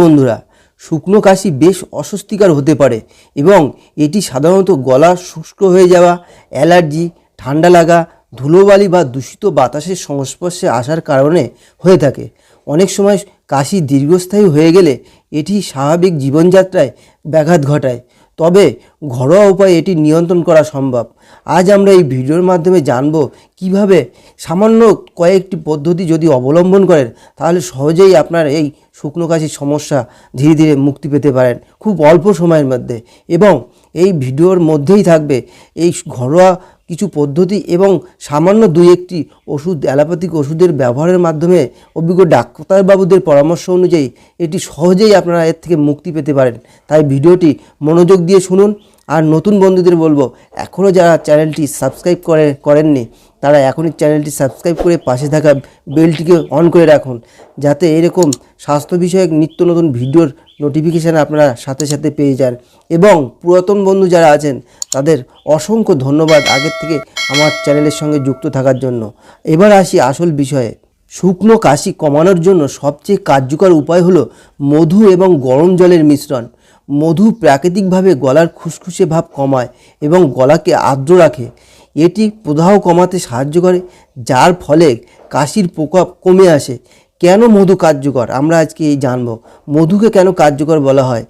বন্ধুরা, শুকনো কাশি বেশ অস্বস্তিকর হতে পারে এবং এটি সাধারণত গলা শুষ্ক হয়ে যাওয়া, অ্যালার্জি, ঠান্ডা লাগা, ধুলোবালি বা দূষিত বাতাসের সংস্পর্শে আসার কারণে হয়ে থাকে। অনেক সময় কাশি দীর্ঘস্থায়ী হয়ে গেলে এটি স্বাভাবিক জীবনযাত্রায় ব্যাঘাত ঘটায়। তবে ঘরোয়া উপায়ে এটি নিয়ন্ত্রণ করা সম্ভব। আজ আমরা এই ভিডিওর মাধ্যমে জানব কীভাবে সামান্য কয়েকটি পদ্ধতি যদি অবলম্বন করেন, তাহলে সহজেই আপনার এই শুকনো কাশির সমস্যা ধীরে ধীরে মুক্তি পেতে পারেন খুব অল্প সময়ের মধ্যে। এবং এই ভিডিওর মধ্যেই থাকবে এই ঘরোয়া কিছু পদ্ধতি এবং সামান্য দুই একটি ওষুধ, অ্যালোপ্যাথিক ওষুধের ব্যবহারের মাধ্যমে অভিজ্ঞ ডাক্তারবাবুদের পরামর্শ অনুযায়ী এটি সহজেই আপনারা এর থেকে মুক্তি পেতে পারেন। তাই ভিডিওটি মনোযোগ দিয়ে শুনুন। আর নতুন বন্ধুদের বলব এখনও যারা চ্যানেলটি সাবস্ক্রাইব করে, করেননি তারা এখনই চ্যানেলটি সাবস্ক্রাইব করে পাশে থাকা বেলটিকে অন করে রাখুন, যাতে এরকম স্বাস্থ্য বিষয়ক নিত্য নতুন ভিডিওর নোটিফিকেশান আপনারা সাথে সাথে পেয়ে যান। এবং পুরাতন বন্ধু যারা আছেন, তাদের অসংখ্য ধন্যবাদ আগের থেকে আমার চ্যানেলের সঙ্গে যুক্ত থাকার জন্য। এবার আসি আসল বিষয়ে। শুকনো কাশি কমানোর জন্য সবচেয়ে কার্যকর উপায় হলো মধু এবং গরম জলের মিশ্রণ। মধু প্রাকৃতিকভাবে গলার খুসখুসে ভাব কমায় এবং গলাকে আর্দ্র রাখে। এটি প্রদাহ কমাতে সাহায্য করে, যার ফলে কাশির প্রকোপ কমে আসে। কেন মধু কার্যকর? আমরা আজকে এই জানব। মধুকে কেন কার্যকর বলা হয়?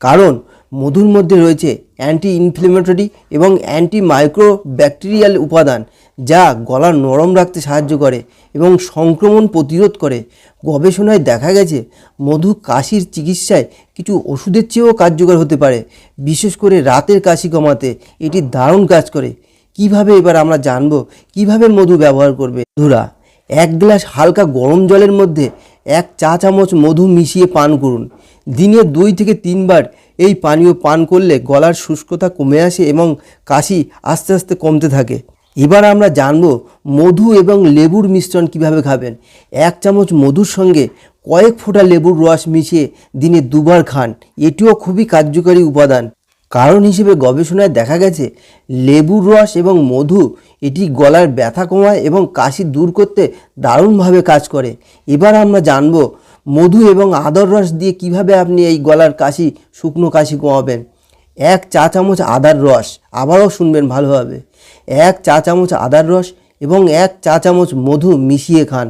কারণ মধুর মধ্যে রয়েছে অ্যান্টি ইনফ্লেমেটরি এবং অ্যান্টি মাইক্রো ব্যাকটেরিয়াল উপাদান, যা গলা নরম রাখতে সাহায্য করে এবং সংক্রমণ প্রতিরোধ করে। গবেষণায় দেখা গেছে, মধু কাশির চিকিৎসায় কিছু ওষুধের চেয়েও কার্যকর হতে পারে। বিশেষ করে রাতের কাশি কমাতে এটি দারুণ কাজ করে। কীভাবে এবার আমরা জানব? কীভাবে মধু ব্যবহার করবে? বন্ধুরা, এক গ্লাস হালকা গরম জলের মধ্যে এক চা চামচ মধু মিশিয়ে পান করুন। দিনে দুই থেকে তিনবার এই পানীয় পান করলে গলার শুষ্কতা কমে আসে এবং কাশি আস্তে আস্তে কমতে থাকে। এবার আমরা জানব মধু এবং লেবুর মিশ্রণ কীভাবে খাবেন। এক চামচ মধুর সঙ্গে কয়েক ফোঁটা লেবুর রস মিশিয়ে দিনে দুবার খান। এটিও খুবই কার্যকরী উপাদান। কারণ হিসেবে গবেষণায় দেখা গেছে, লেবুর রস এবং মধু এটি গলার ব্যথা কমায় এবং কাশি দূর করতে দারুণভাবে কাজ করে। এবার আমরা জানব মধু এবং আদর রস দিয়ে কীভাবে আপনি এই গলার কাশি, শুকনো কাশি কমাবেন। এক চা চামচ আদার রস, আবারও শুনবেন ভালোভাবে। এক চা চামচ আদার রস এবং এক চা চামচ মধু মিশিয়ে খান।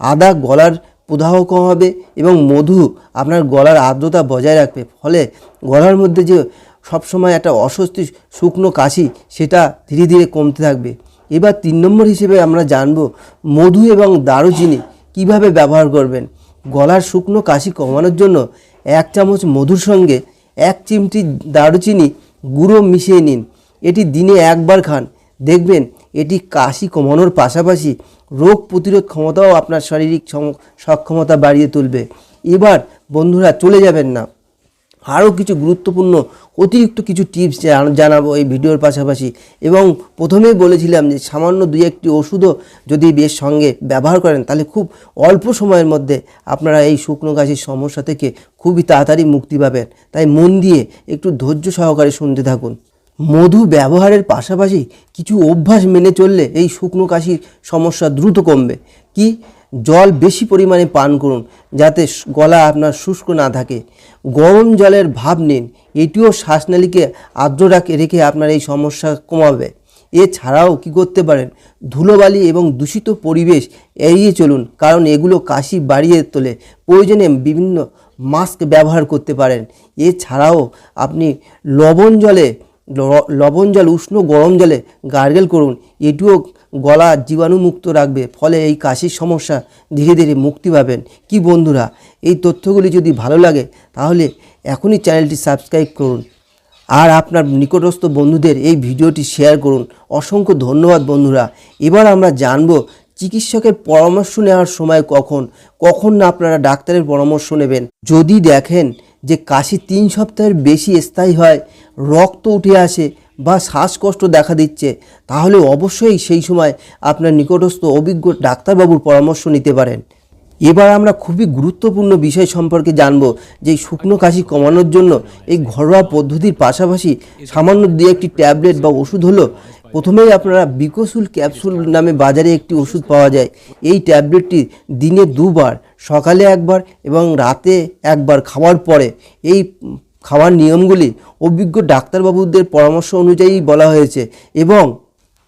আদা গলার প্রদাহ কমাবে এবং মধু আপনার গলার আর্দ্রতা বজায় রাখবে। ফলে গলার মধ্যে যে সবসময় একটা অস্বস্তি শুকনো কাশি সেটা ধীরে ধীরে কমতে থাকবে। এবার তিন নম্বর হিসেবে আমরা জানব মধু এবং দারুচিনি কীভাবে ব্যবহার করবেন। গলার শুকনো কাশি কমানোর জন্য এক চামচ মধুর সঙ্গে এক চিমটি দারুচিনি গুঁড়ো মিশিয়ে নিন। এটি দিনে একবার খান। দেখবেন এটি কাশি কমানোর পাশাপাশি রোগ প্রতিরোধ ক্ষমতাও আপনার শারীরিক সক্ষমতা বাড়িয়ে তুলবে। এবার বন্ধুরা চলে যাবেন না। আরও কিছু গুরুত্বপূর্ণ অতিরিক্ত কিছু টিপস জানাব এই ভিডিওর পাশাপাশি। এবং প্রথমেই বলেছিলাম যে সামান্য দুই একটি ওষুধও যদি বেশ সঙ্গে ব্যবহার করেন, তাহলে খুব অল্প সময়ের মধ্যে আপনারা এই শুকনো গাছের সমস্যা থেকে খুবই তাড়াতাড়ি মুক্তি পাবেন। তাই মন দিয়ে একটু ধৈর্য সহকারে শুনতে থাকুন। মধু ব্যবহারের পাশাপাশি কিছু অভ্যাস মেনে চললে এই শুকনো কাশির সমস্যা দ্রুত কমবে। কি? জল বেশি পরিমাণে পান করুন, যাতে গলা আপনার শুষ্ক না থাকে। গরম জলের ভাব নিন। এটিও শ্বাসনালীকে আর্দ্র রাখে, রেখে আপনার এই সমস্যা কমাবে। এছাড়াও কি করতে পারেন? ধুলোবালি এবং দূষিত পরিবেশ এড়িয়ে চলুন, কারণ এগুলো কাশি বাড়িয়ে তোলে। প্রয়োজনে বিভিন্ন মাস্ক ব্যবহার করতে পারেন। এছাড়াও আপনি লবণ জলে লবণ জল, উষ্ণ গরম জলে গার্গেল করুন। এটিও গলা জীবাণুমুক্ত রাখবে, ফলে এই কাশির সমস্যা ধীরে ধীরে মুক্তি পাবেন। কি বন্ধুরা, এই তথ্যগুলি যদি ভালো লাগে, তাহলে এখনই চ্যানেলটি সাবস্ক্রাইব করুন। আর আপনার নিকটস্থ বন্ধুদের এই ভিডিওটি শেয়ার করুন। অসংখ্য ধন্যবাদ বন্ধুরা। এবার আমরা জানব চিকিৎসকের পরামর্শ নেওয়ার সময় কখন কখন না আপনারা ডাক্তারের পরামর্শ নেবেন। যদি দেখেন যে কাশি তিন সপ্তাহের বেশি স্থায়ী হয়, রক্ত উঠে আসে বা শ্বাসকষ্ট দেখা দিচ্ছে, তাহলে অবশ্যই সেই সময় আপনার নিকটস্থ অভিজ্ঞ ডাক্তারবাবুর পরামর্শ নিতে পারেন। এবার আমরা খুবই গুরুত্বপূর্ণ বিষয় সম্পর্কে জানব, যে শুকনো কাশি কমানোর জন্য এই ঘরোয়া পদ্ধতির পাশাপাশি সামান্য দু একটি ট্যাবলেট বা ওষুধ হলো, প্রথমেই আপনারা বিকসুল ক্যাপসুল নামে বাজারে একটি ওষুধ পাওয়া যায়। এই ট্যাবলেটটি দিনে দুবার, সকালে একবার এবং রাতে একবার খাওয়ার পরে এই খাওয়ার নিয়মগুলি অভিজ্ঞ ডাক্তারবাবুদের পরামর্শ অনুযায়ী বলা হয়েছে এবং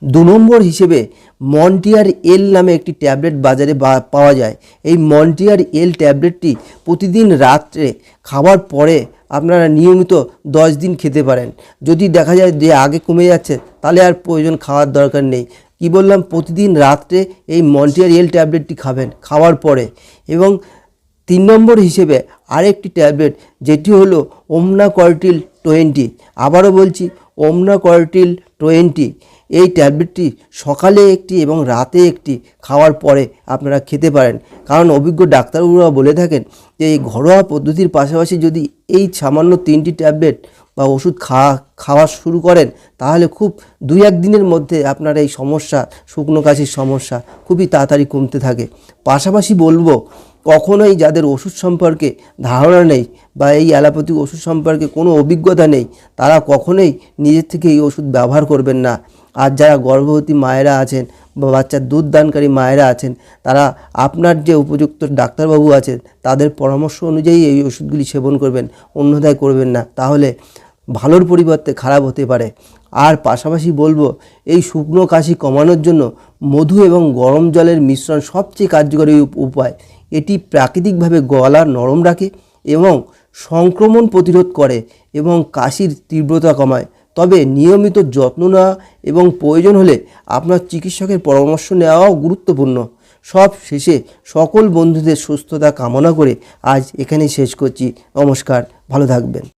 দু নম্বর হিসেবে মন্টিয়ার এল নামে একটি ট্যাবলেট বাজারে পাওয়া যায়। এই মন্টিয়ার এল ট্যাবলেটটি প্রতিদিন রাত্রে খাওয়ার পরে আপনারা নিয়মিত দশ দিন খেতে পারেন। যদি দেখা যায় যে আগে কমে যাচ্ছে, তাহলে আর প্রয়োজন খাওয়ার দরকার নেই। কি বললাম? প্রতিদিন রাত্রে এই মন্টিয়ার এল ট্যাবলেটটি খাবেন। খাওয়ার পরে। এবং তিন নম্বর হিসেবে আরেকটি ট্যাবলেট, যেটি হলো ওমনা কর্টিল টোয়েন্টি। আবারও বলছি ওমনা কর্টিল টোয়েন্টি। এই ট্যাবলেটটি সকালে একটি এবং রাতে একটি খাওয়ার পরে আপনারা খেতে পারেন। কারণ অভিজ্ঞ ডাক্তারবাবুরা বলে থাকেন, যে এই ঘরোয়া পদ্ধতির পাশাপাশি যদি এই সামান্য তিনটি ট্যাবলেট বা ওষুধ খাওয়া খাওয়া শুরু করেন, তাহলে খুব দুই এক দিনের মধ্যে আপনার এই সমস্যা, শুকনো কাশির সমস্যা খুবই তাড়াতাড়ি কমতে থাকে। পাশাপাশি বলব কখনোই যাদের ওষুধ সম্পর্কে ধারণা নেই বা এই অ্যালোপ্যাথিক ওষুধ সম্পর্কে কোনো অভিজ্ঞতা নেই, তারা কখনোই নিজের থেকে এই ওষুধ ব্যবহার করবেন না। আর যারা গর্ভবতী মায়েরা আছেন বা বাচ্চার দুধ দানকারী মায়েরা আছেন, তারা আপনার যে উপযুক্ত ডাক্তারবাবু আছেন, তাদের পরামর্শ অনুযায়ী এই ওষুধগুলি সেবন করবেন, অন্যথায় করবেন না। তাহলে ভালোর পরিবর্তে খারাপ হতে পারে। আর পাশাপাশি বলব, এই শুকনো কাশি কমানোর জন্য মধু এবং গরম জলের মিশ্রণ সবচেয়ে কার্যকরী উপ- উপায়। এটি প্রাকৃতিকভাবে গলা নরম রাখে এবং সংক্রমণ প্রতিরোধ করে এবং কাশির তীব্রতা কমায়। তবে নিয়মিত যত্ন নেওয়া এবং প্রয়োজন হলে আপনার চিকিৎসকের পরামর্শ নেওয়াও গুরুত্বপূর্ণ। সব শেষে সকল বন্ধুদের সুস্থতা কামনা করে আজ এখানেই শেষ করছি। নমস্কার, ভালো থাকবেন।